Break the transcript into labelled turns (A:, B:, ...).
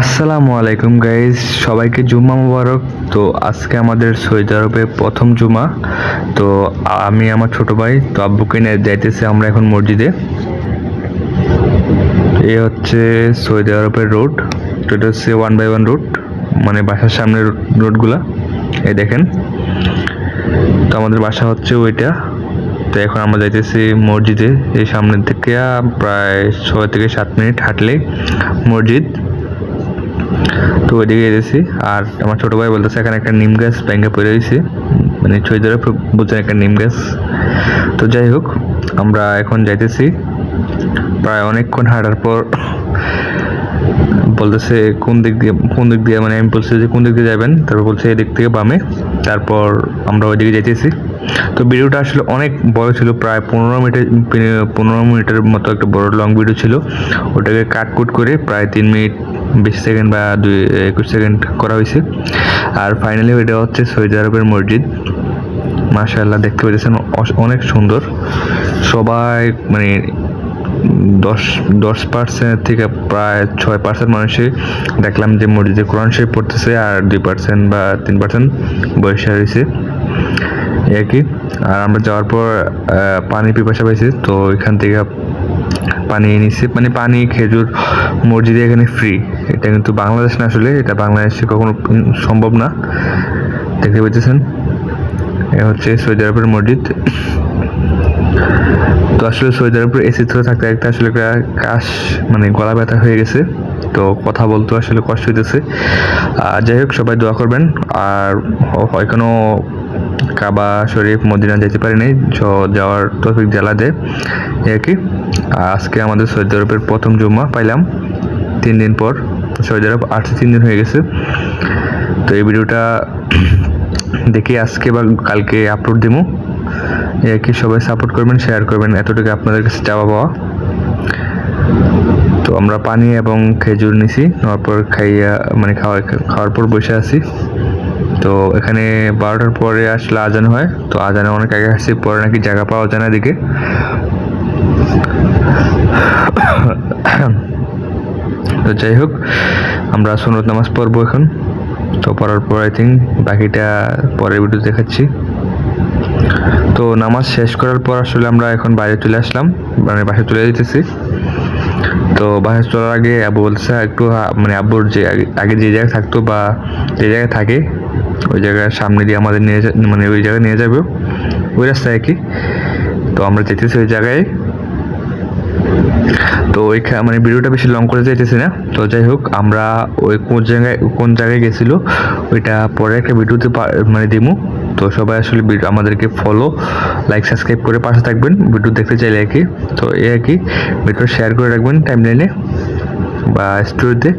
A: আসসালামু আলাইকুম গাইজ সবাইকে জুম্মা মুবারক। তো আজকে আমাদের সৌদি আরবে প্রথম জুমা তো আমি, আমার ছোট ভাই, তো আব্বুকে নিয়ে যাইতেছি আমরা এখন মসজিদে। এ হচ্ছে সৌদি আরবের রোড। তো এটা হচ্ছে ওয়ান বাই ওয়ান রুট মানে বাসার সামনের রোডগুলা। এই দেখেন। তো আমাদের বাসা হচ্ছে ওইটা। তো এখন আমরা যাইতেছি মসজিদে। এই সামনের থেকে প্রায় ছয় থেকে সাত মিনিট হাঁটলেই মসজিদ। তো ওইদিকে গেছি। আর আমার ছোটো ভাই বলতেছে, এখানে একটা নিম গাছ ব্যাঙ্গে পড়ে রয়েছে। মানে ছয় ধরে বুঝছেন, একটা নিম গাছ। তো যাই হোক, আমরা এখন যাইতেছি। প্রায় অনেকক্ষণ হাঁটার পর বলতেছে, কোন দিক দিয়ে কোন দিক দিয়ে মানে আমি বলছি যে, কোন দিক দিয়ে যাবেন? তারপর বলছে, এদিক থেকে বামে। তারপর আমরা ওইদিকে যাইতেছি। তো ভিডিওটা আসলে অনেক বড় ছিল, প্রায় পনেরো মিনিটের পনেরো মিনিটের মতো একটা বড় লং ভিডিও ছিল। ওটাকে কাট কুট করে প্রায় তিন মিনিট, বিশ সেকেন্ড বা দুই, একুশ সেকেন্ড করা হয়েছে। আর ফাইনালি ওইটা হচ্ছে সৌদি আরবের মসজিদ। মাশাআল্লাহ, দেখতে পেয়েছেন অনেক সুন্দর। সবাই মানে দশ দশ পার্সেন্ট থেকে প্রায় ছয় পার্সেন্ট মানুষই দেখলাম যে মসজিদে কোরআন শরীফ পড়তেছে আর দুই পার্সেন্ট বা তিন পার্সেন্ট বয়সে রয়েছে। এই আর আমরা যাওয়ার পর পানি পিপাসা পাইছি, তো এখান থেকে পানি এনেছি। মানে পানি, খেজুর, মসজিদে এখানে ফ্রি এটা কিন্তু বাংলাদেশ না আসলে, এটা বাংলাদেশে কখনো সম্ভব না। দেখতে পেতেছেন হচ্ছে সৌদি আরবের মসজিদ। তো আসলে সৌদি আরবের এসি থ্রো থাকতে একটা আসলে একটা কাশ মানে গলা ব্যথা হয়ে গেছে। তো কথা বলতে আসলে কষ্ট হইতেছে। আর যাই হোক, সবাই দোয়া করবেন। আর হয় কোনো কাবা, শরীফ, মদিনা যেতে পারি নাই। যাওয়ার তফিক জ্বালা দেয় আর কি। আজকে আমাদের সৌদি আরবের প্রথম জুম্মা পাইলাম। তিন দিন পর সৌদি আরব আটশো তিন দিন হয়ে গেছে। তো এই ভিডিওটা দেখি আজকে বা কালকে আপলোড দিব এই আর কি সবাই সাপোর্ট করবেন শেয়ার করবেন, এতটুকু আপনাদের কাছে চাওয়া পাওয়া। তো আমরা পানি এবং খেজুর নিছি, নেওয়ার পর খাইয়া মানে খাওয়া, খাওয়ার পর বসে আছি। তো এখানে বারোটার পরে আসলে আজান হয়, তো আজানে অনেক আগে আসছি, পরে নাকি জায়গা পাওয়া যায় না এদিকে। তো যাই হোক, আমরা সুনত নামাজ পড়ব এখন। তো পড়ার পর আই থিঙ্ক বাকিটা পরের ভিডিও দেখাচ্ছি। তো নামাজ শেষ করার পর আসলে আমরা এখন বাইরে চলে আসলাম মানে বাসায় চলে যেতেছি তো বাসায় চলার আগে বলছে একটু মানে আব্বুর যে আগে- যে জায়গায় থাকতো বা যে জায়গায় থাকে, ওই জায়গার সামনে দিয়ে আমাদের নিয়ে মানে ওই জায়গায় নিয়ে যাবে। ওই রাস্তায় কি। তো আমরা যেতেছি ওই জায়গায়। তো ওই মানে ভিডিওটা বেশি লং করে যাইতেছি না। তো যাই হোক, আমরা ওই কোন জায়গায় কোন জায়গায় গেছিল, ওইটা পরে একটা ভিডিওতে মানে দিমু। তো সবাই আসলে আমাদেরকে ফলো লাইক সাবস্ক্রাইব করে পাশে থাকবেন। ভিডিও দেখতে চাইলে আর কি তো এই আর কি ভিডিও শেয়ার করে রাখবেন টাইম লাইনে বা স্টোরিতে